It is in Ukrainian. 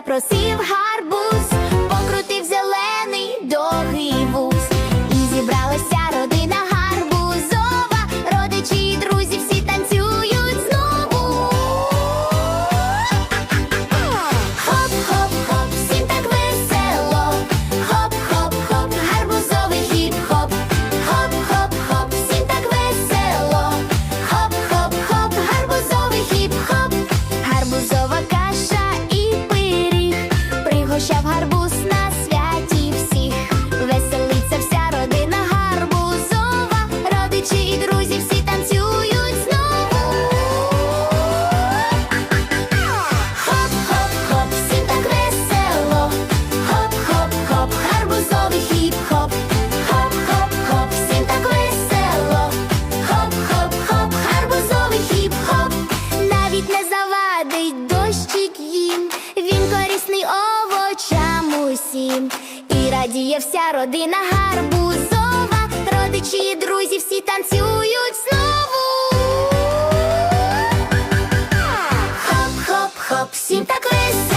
запросив гарбуз, їм, і радіє вся родина гарбузова, родичі, і друзі, всі танцюють знову. Хоп, хоп, хоп, всім так весело.